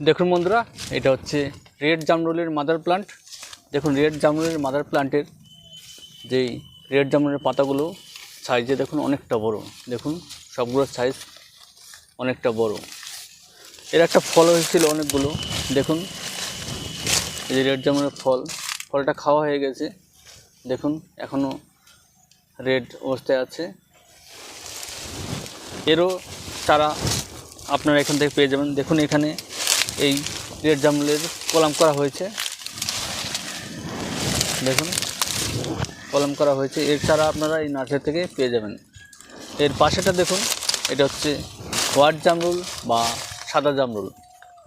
দেখুন বন্ধুরা, এটা হচ্ছে রেড জামরুলের মাদার প্লান্ট দেখুন রেড জামরুলের মাদার প্লান্টের যেই রেড জামরুলের পাতাগুলো সাইজে দেখুন অনেকটা বড়। দেখুন, সবগুলোর সাইজ অনেকটা বড়। এর একটা ফল হয়েছিল অনেকগুলো। দেখুন, এই যে রেড জামরুলের ফল, ফলটা খাওয়া হয়ে গেছে। দেখুন এখনও রেড অবস্থায় আছে। এরও চারা আপনারা এখান থেকে পেয়ে যাবেন। দেখুন এখানে এই রেড জামলের কলাম করা হয়েছে। দেখুন, কলম করা হয়েছে। এর চারা আপনারা এই নার্সারি থেকে পেয়ে যাবেন। এর পাশেটা দেখুন, এটা হচ্ছে হোয়াইট জামরুল বা সাদা জামরুল।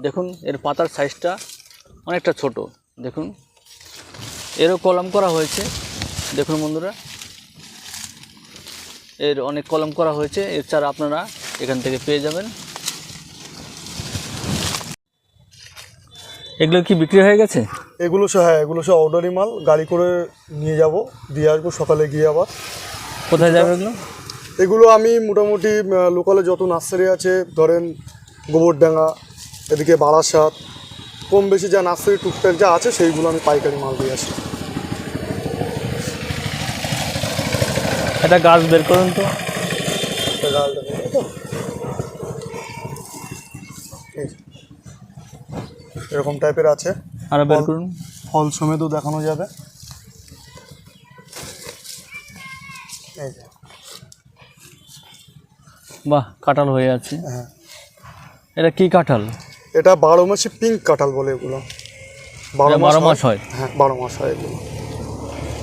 দেখুন, এর পাতার সাইজটা অনেকটা ছোট। দেখুন, এরও কলম করা হয়েছে। দেখুন বন্ধুরা, এর অনেক কলম করা হয়েছে। এর চারা আপনারা এখান থেকে পেয়ে যাবেন। এগুলো কি বিক্রি হয়ে গেছে? এগুলো সব হ্যাঁ এগুলো সব অর্ডারি মাল। গাড়ি করে নিয়ে যাব দিয়ে আসব সকালে গিয়ে আবার। কোথায় যাবে এগুলো? এগুলো আমি মোটামুটি লোকালে যত নার্সারি আছে ধরেন গোবরডাঙ্গা এদিকে বারাসাত কম বেশি যা নার্সারি টুকটাক যা আছে সেইগুলো আমি পাইকারি মাল দিয়ে আসি। একটা গাছ বের করুন তো। একটা ডালটা নেবে তো? এই যে। এরকম টাইপের আছে। আর বের করুন। ফল সমেতও দেখানো যাবে। এই যে। বাহ কাঁঠাল হয়ে আছে। হ্যাঁ। এটা কি কাঁঠাল? এটা বারো মাসে পিঙ্ক কাঁঠাল বলে এগুলো। এটা বারো মাস হয়? হ্যাঁ বারো মাস হয় এগুলো।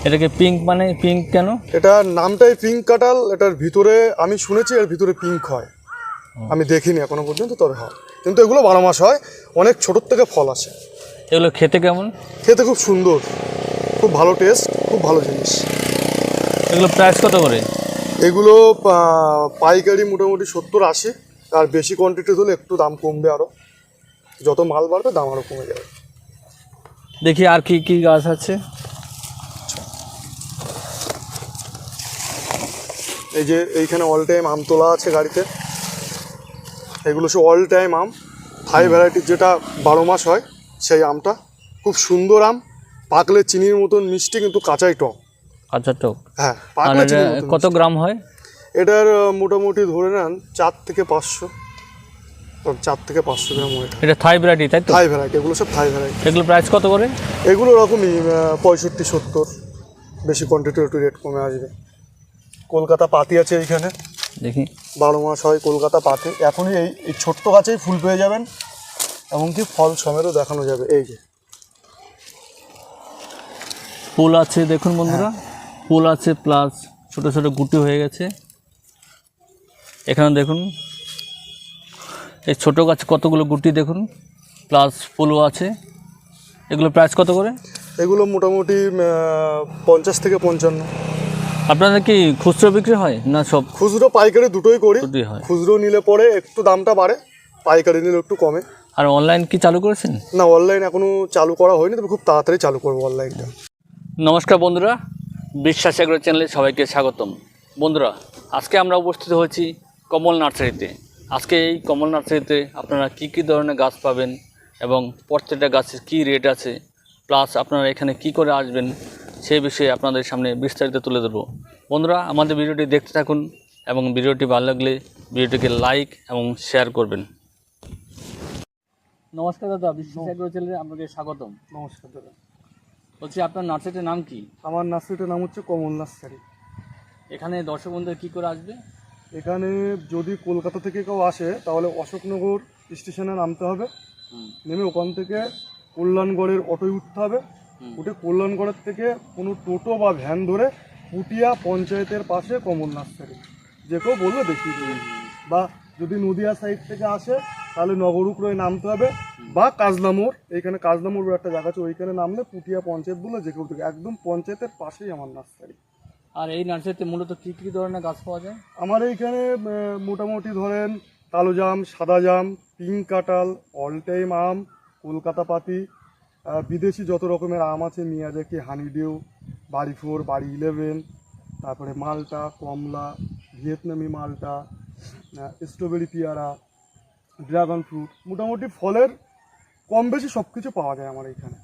এটাকে পিঙ্ক মানে পিঙ্ক কেন? এটা নামটাই পিঙ্ক কাঁঠাল এটার ভিতরে আমি শুনেছি এর ভিতরে পিঙ্ক হয়। আমি দেখিনি এখনও পর্যন্ত তবে হয়। কিন্তু এগুলো বারো মাস হয় অনেক ছোটোর থেকে ফল আসে। এগুলো খেতে কেমন? খেতে খুব সুন্দর খুব ভালো টেস্ট খুব ভালো জিনিস। এগুলো প্রাইস কত করে? এগুলো পাইকারি মোটামুটি সত্তর আশি আর বেশি কোয়ান্টিটি হলে একটু দাম কমবে আরও যত মাল বাড়বে দাম আরও কমে যাবে। দেখি আর কি কি গাছ আছে। এই যে এইখানে অল টাইম আম তোলা আছে গাড়িতে। এগুলো সব অল টাইম আম। হাই ভ্যারাইটির যেটা বারো মাস হয় সেই আমটা। খুব সুন্দর আম পাকলে চিনির মতন মিষ্টি কিন্তু কাঁচাই টক। আচ্ছা টক? হ্যাঁ পাকলে কত গ্রাম হয়? এটার মোটামুটি ধরে নেন চার থেকে পাঁচশো। চার থেকে পাঁচশো গ্রাম ওয়েট এটা থাই ভ্যারাইটি তাই তো? থাই ভ্যারাইটি এগুলো সব থাই ভ্যারাইটি এগুলো প্রাইস কত করে? এগুলো রকমই পঁয়ষট্টি সত্তর। বেশি কোয়ান্টিটি একটু রেট কমে আসবে। কলকাতা পাতি আছে এইখানে। দেখি। বারো মাস হয় কলকাতা পাতে। এখনই এই এই ছোট্ট গাছেই ফুল পেয়ে যাবেন। এমনকি ফল সমেতও দেখানো যাবে। এই যে। ফুল আছে দেখুন বন্ধুরা। ফুল আছে প্লাস ছোট ছোট গুটি হয়ে গেছে। এখানে দেখুন। এই ছোট গাছ কতগুলো গুটি দেখুন। প্লাস ফুলও আছে। এগুলো প্রাইস কত করে? এগুলো মোটামুটি পঞ্চাশ থেকে পঞ্চান্ন। আপনাদের কি খুচরো বিক্রি হয় না সব? খুচরো পাইকারি দুটোই করি। দুটোই হয়। খুচরো নিলে পরে একটু দামটা বাড়ে পাইকারি নিলে একটু কমে। আর অনলাইন কি চালু করেছেন? না অনলাইন এখনও চালু করা হয়নি তবে খুব তাড়াতাড়ি চালু করব অনলাইনটা নমস্কার বন্ধুরা বিশ্বাস এগ্রো চ্যানেলে সবাইকে স্বাগতম। বন্ধুরা আজকে আমরা উপস্থিত হয়েছি কমল নার্সারিতে। আজকে এই কমল নার্সারিতে আপনারা কি কি ধরনের গাছ পাবেন এবং প্রত্যেকটা গাছের কি রেট আছে প্লাস আপনারা এখানে কি করে আসবেন সেই বিষয়ে আপনাদের সামনে বিস্তারিত তুলে ধরবো। বন্ধুরা আমাদের ভিডিওটি দেখতে থাকুন এবং ভিডিওটি ভালো লাগলে ভিডিওটিকে লাইক এবং শেয়ার করবেন। নমস্কার দাদা চ্যানেলে আপনাকে স্বাগতম। নমস্কার দাদা। বলছি আপনার নার্সারিটির নাম কি? আমার নার্সারিটার নাম হচ্ছে কমল নার্সারি। এখানে দর্শক বন্ধুরা কী করে আসবে? এখানে যদি কলকাতা থেকে কেউ আসে তাহলে অশোকনগর স্টেশনে নামতে হবে। নেমে ওখান থেকে কল্যাণগড়ের অটোয় উঠতে হবে। উঠে কল্যাণগড়ের থেকে কোনো টোটো বা ভ্যান ধরে পুটিয়া পঞ্চায়েতের পাশে কমল নার্সারি যে কেউ বলবে দেখিয়ে দেবে। বা যদি নদিয়া সাইড থেকে আসে তাহলে নগরুকরোয় নামতে হবে বা কাজলামোড় এইখানে কাজলামোড় বলে একটা জায়গা আছে ওইখানে নামলে পুটিয়া পঞ্চায়েত বলে যে কেউ থেকে একদম পঞ্চায়েতের পাশেই আমার নার্সারি। আর এই নার্সারিতে মূলত কী কী ধরনের গাছ পাওয়া যায়? আমার এইখানে মোটামুটি ধরেন কালো জাম সাদা জাম পিঙ্ক কাঁঠাল অল টাইম আম কলকাতা পাতি বিদেশি যত রকমের আম আছে Miyazaki honeydew Bari four Bari eleven তারপরে মালটা কমলা ভিয়েতনামি মালটা স্ট্রবেরি পেয়ারা ড্রাগন ফ্রুট মোটামুটি ফলের কম বেশি সব কিছু পাওয়া যায় আমার এখানে।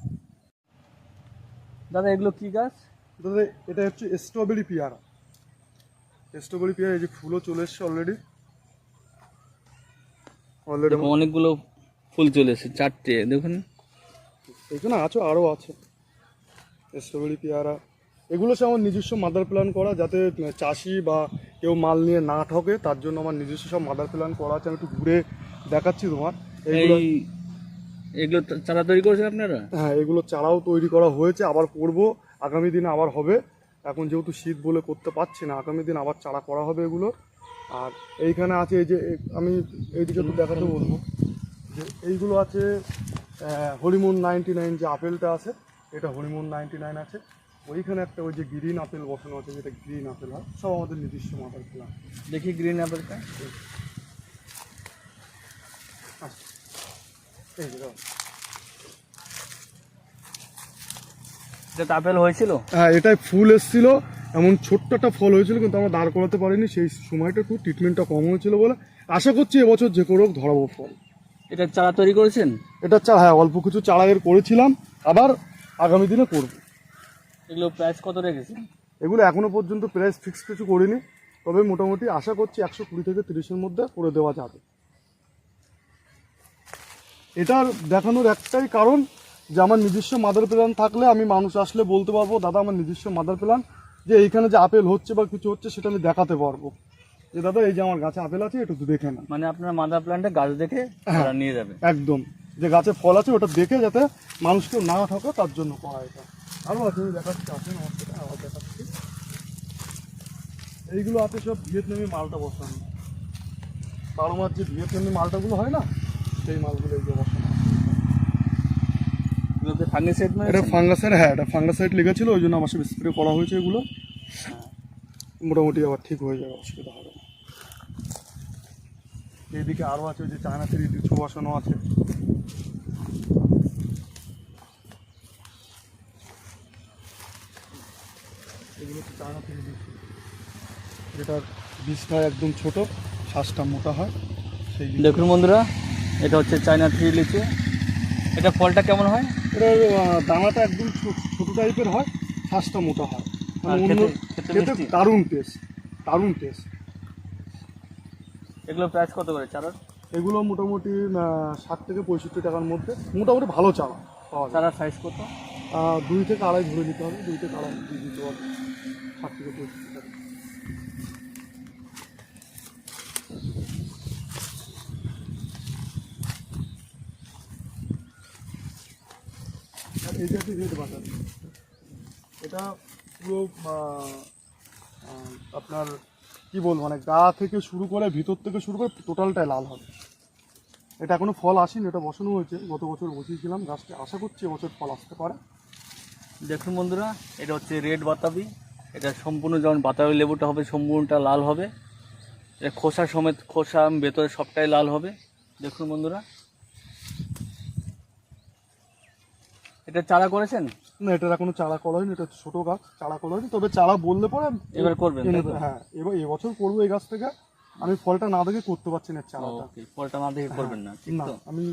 দাদা এগুলো কী গাছ? দাদা এটা হচ্ছে স্ট্রবেরি পেয়ারা স্ট্রবেরি পেয়ারা এই যে ফুলও চলে এসছে অলরেডি অলরেডি অনেকগুলো ফুল চলে এসেছে চারটে দেখুন। এখানে আছো আরও আছে। স্ট্রবেরি পেয়ারা। এগুলো সে আমার নিজস্ব মাদার প্ল্যান করা যাতে চাষি বা কেউ মাল নিয়ে না ঠকে তার জন্য আমার নিজস্ব সব মাদার প্ল্যান করা আছে। আমি একটু ঘুরে দেখাচ্ছি তোমার। এইগুলো এই এগুলো চারা তৈরি করেছেন আপনারা? হ্যাঁ এগুলো চারাও তৈরি করা হয়েছে আবার করব। আগামী দিনে আবার হবে। এখন যেহেতু শীত বলে করতে পারছি না আগামী দিন আবার চারা করা হবে এগুলো। আর এইখানে আছে এই যে আমি এইদিকে একটু দেখাতে বলব। যে এইগুলো আছে হরিমুন নাইনটি নাইন যে আপেলটা আছে এটা হরিমুন নাইনটি নাইন আছে। ওইখানে একটা ওই যে গ্রিন আপেল বসানো আছে যেটা গ্রিন আপেল হয় সব আমাদের নিজস্ব মাথার প্ল্যান দেখি গ্রিন আপেলটা এই যে আপেল হয়েছিল? হ্যাঁ এটাই ফুল এসেছিল। এমন ছোট্ট একটা ফল হয়েছিল কিন্তু আমরা দাঁড় করাতে পারিনি। সেই সময়টা একটু ট্রিটমেন্টটা কম হয়েছিল বলে আশা করছি এবছর যে কোনো হোক ধরাবো ফল। এটা চারা তৈরি করেছেন? এটা চা হ্যাঁ অল্প কিছু চারা এর করেছিলাম আবার আগামী দিনে করব। এগুলো প্রাইস কত রেখেছেন? এগুলো এখনও পর্যন্ত প্রাইস ফিক্স কিছু করিনি তবে মোটামুটি আশা করছি একশো কুড়ি থেকে তিরিশের মধ্যে করে দেওয়া যাবে। এটার দেখানোর একটাই কারণ যে আমার নিজস্ব মাদার প্ল্যান থাকলে আমি মানুষ আসলে বলতে পারব দাদা আমার নিজস্ব মাদার প্ল্যান যে এইখানে যে আপেল হচ্ছে বা কিছু হচ্ছে সেটা আমি দেখাতে পারব। যে দাদা এই যে আমার গাছে আপেল আছে একটু দেখে না মানে আপনার মাদার প্ল্যান্টে গাছ দেখে তারা নিয়ে যাবে। একদম। যে গাছে ফল আছে ওটা দেখে যাতে মানুষ কেউ না ঠকে তার জন্য করা এটা। আরও আছে দেখাচ্ছি আসেন আমার সাথে আবার দেখাচ্ছি। এইগুলো আছে সব ভিয়েতনামি মালটা বসানো। বারো মাস যে ভিয়েতনামি মালটাগুলো হয় না সেই মালগুলো এই যে বসানো এগুলোতে ফাঙ্গিসাইড এটা ফাঙ্গাসাইড হ্যাঁ এটা ফাঙ্গাসাইড লেগেছিল ওই জন্য আমার সব স্প্রে করা হয়েছে এগুলো। মোটামুটি আবার ঠিক হয়ে যাবে অসুবিধা হবে এইদিকে আরও আছে ওই যে চায়না থেকে কিছু বসানো আছে। এগুলো তো চায়না যেটার বীজটা একদম ছোট শ্বাসটা মোটা হয় সেই। দেখুন বন্ধুরা এটা হচ্ছে চায়না থ্রি লিচু। এটা ফলটা কেমন হয়? এটার আহ, দানাটা একদম ছোট টাইপের হয় শ্বাসটা মোটা হয়। মানে খেতে-? দারুণ টেস্ট দারুণ টেস্ট এগুলো প্রাইস কত করে চারার এগুলো মোটামুটি ষাট থেকে পঁয়ষট্টি টাকার মধ্যে। মোটামুটি ভালো চারা পাওয়া যায়। চারার সাইজ কত? দুই থেকে আড়াই ধরে নিতে হবে। দুই থেকে আড়াই দিয়ে দিতে হবে। ষাট থেকে পঁয়ষট্টি টাকা। রেড বাটার এটা পুরো আপনার কি বলব মানে গা থেকে শুরু করে ভিতর থেকে শুরু করে টোটালটাই লাল হবে। এটা এখনও ফল আসেনি, এটা বসানো হয়েছে। গত বছর বসিয়েছিলাম, গাছটা আশা করছি এবছর ফল আসতে পারে। দেখুন বন্ধুরা, এটা হচ্ছে রেড বাতাবি। এটা সম্পূর্ণ যেমন বাতাবি লেবুটা হবে, সম্পূর্ণটা লাল হবে। এটা খোসা সমেত, খোসা ভেতরে সবটাই লাল হবে। দেখুন বন্ধুরা। এটা চারা করেছেন? না এটার এখনও চারা করা হয়নি এটা ছোট গাছ চারা করা হয়নি তবে চারা বললে পরে এবার করবেন। হ্যাঁ এবার এবছর করব এই গাছ থেকে। আমি ফলটা না দেখে করতে পারছি না চারাটা। ফলটা না দেখে করবেন না ঠিক না তো? আমি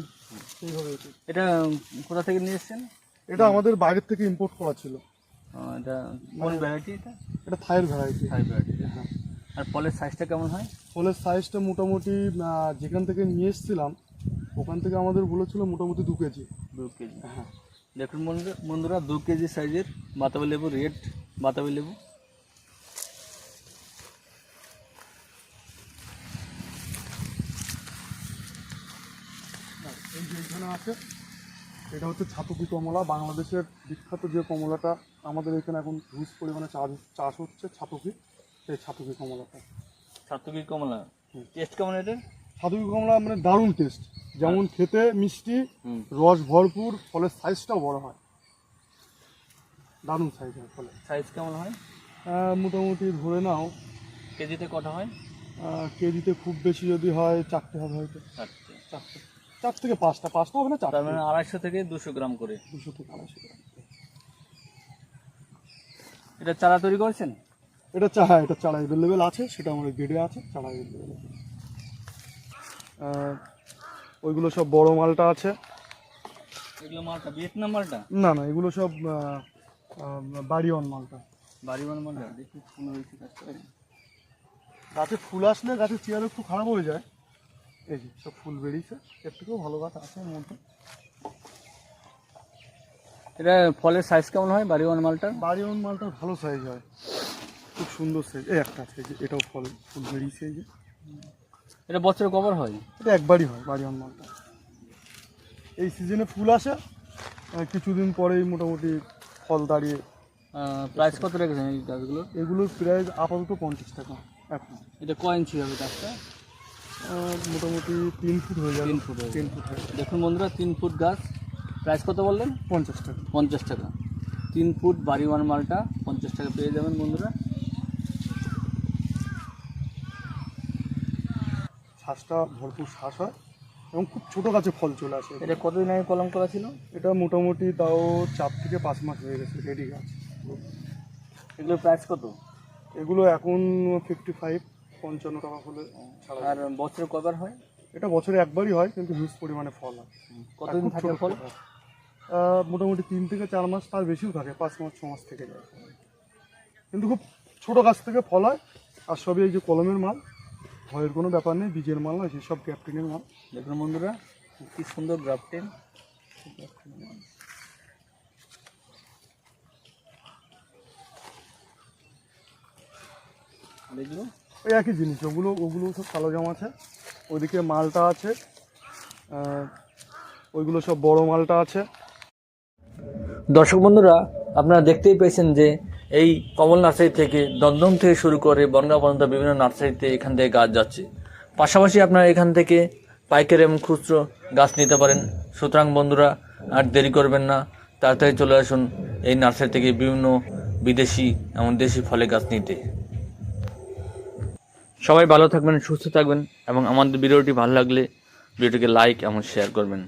সেইভাবে এটা কোথা থেকে নিয়ে এসছেন? এটা আমাদের বাইরের থেকে ইম্পোর্ট করা ছিল। এটা কোন ভ্যারাইটি এটা? এটা থাইয়ের ভ্যারাইটি থাই ভ্যারাইটি হ্যাঁ। আর ফলের সাইজটা কেমন হয়? ফলের সাইজটা মোটামুটি যেখান থেকে নিয়ে এসেছিলাম ওখান থেকে আমাদের বলেছিল মোটামুটি দু কেজি। দু কেজি। হ্যাঁ। দেখুন বন্ধুরা দু কেজি সাইজের বাতাবি লেবু রেড বাতাবি লেবু। এখানে আছে এটা হচ্ছে ছাতুকি কমলা। বাংলাদেশের বিখ্যাত যে কমলাটা আমাদের এখানে এখন হিউজ পরিমাণে চাষ চাষ হচ্ছে ছাতুকি সেই ছাতুকি কমলাটা। সাত্তকি কমলা। টেস্ট কেমন এটা ছাতুকি কমলা মানে দারুণ টেস্ট যেমন খেতে মিষ্টি রস ভরপুর ফলের সাইজটাও বড় হয়। দারুণ সাইজ হয় ফলে সাইজ কেমন হয়? মোটামুটি ধরে নাও। কেজিতে কটা হয়? কেজিতে খুব বেশি যদি হয় চারটে হবে হয়তো। চারটে। চারটে। চার থেকে পাঁচটা। পাঁচটা হবে না চারটে? মানে আড়াইশো থেকে দুশো গ্রাম করে। দুশো থেকে আড়াইশো গ্রাম। এটা চারা তৈরি করেছেন? এটা চা হ্যাঁ এটা চারা অ্যাভেলেবেল আছে সেটা আমাদের গেটে আছে চারা অ্যাভেলেবেল আছে। ওইগুলো সব বড় মালটা আছে। এগুলো মালটা ভিয়েতনাম মালটা? না না এগুলো সব বাড়ি অন মালটা। বাড়িওয়ান মালটা? দেখি ফুল হয়েছে গাছে ফুল আসলে গাছের চেয়ার একটু খারাপ হয়ে যায়। এই যে সব ফুল বেরিয়েছে। এর থেকেও ভালো গাছ আছে এর মধ্যে। এটা ফলের সাইজ কেমন হয় বাড়িওয়ান মালটার? বাড়ি অন মালটা ভালো সাইজ হয়। খুব সুন্দর সাইজ এই একটা আছে এটাও ফল ফুল বেরিয়েছে এই যে। এটা বছরে কভার হয়? এটা একবারই হয় বাড়ি অন মালটা এই সিজনে ফুল আসে কিছুদিন পরেই মোটামুটি ফল দাঁড়িয়ে প্রাইস কত রেখেছেন এই গাছগুলো? এগুলোর প্রাইস আপাতত পঞ্চাশ টাকা এখন। এটা ক ইঞ্চি হবে গাছটা? মোটামুটি তিন ফুট হয়ে যাবে। তিন ফুট হয়ে তিন ফুট হয়ে দেখুন বন্ধুরা তিন ফুট গাছ। প্রাইস কত বললেন? পঞ্চাশ টাকা। পঞ্চাশ টাকা। তিন ফুট বাড়িওয়ান মালটা পঞ্চাশ টাকা পেয়ে যাবেন বন্ধুরা। শ্বাসটা ভরপুর শ্বাস হয় এবং খুব ছোটো গাছে ফল চলে আসে। এটা কতদিন আগে কলম করা ছিল? এটা মোটামুটি তাও চার থেকে পাঁচ মাস হয়ে গেছে রেডি গাছ। এগুলোর প্রাইস কত? এগুলো এখন ফিফটি ফাইভ পঞ্চান্ন টাকা হলে আর বছরে কবার হয়? এটা বছরে একবারই হয় কিন্তু হিউজ পরিমাণে ফল হয়। কতদিন থাকে ফল। মোটামুটি তিন থেকে চার মাস তার বেশিও থাকে পাঁচ মাস ছ মাস থেকে যায়। কিন্তু খুব ছোটো গাছ থেকে ফল হয় আর সবই এই যে কলমের মাল ভয়ের কোনো ব্যাপার নেই, বীজের মাল নয় সেসব ক্যাপ্টেনের মাল। দেখুন বন্ধুরা, কি সুন্দর গ্রাফটেন ওই একই জিনিস, ওগুলো ওগুলো সব কালো জাম আছে, ওইদিকে মালটা আছে ওইগুলো সব বড় মালটা আছে। দর্শক বন্ধুরা, আপনারা দেখতেই পেয়েছেন যে এই কমল নার্সারি থেকে দমদম থেকে শুরু করে বনগাঁ পর্যন্ত বিভিন্ন নার্সারিতে এখান থেকে গাছ যাচ্ছে। পাশাপাশি আপনারা এখান থেকে পাইকারি এবং খুচরো গাছ নিতে পারেন। সুতরাং বন্ধুরা, আর দেরি করবেন না, তাড়াতাড়ি চলে আসুন এই নার্সারি থেকে বিভিন্ন বিদেশি, এমন দেশি ফলে গাছ নিতে। সবাই ভালো থাকবেন, সুস্থ থাকবেন এবং আমাদের ভিডিওটি ভালো লাগলে ভিডিওটিকে লাইক এবং শেয়ার করবেন।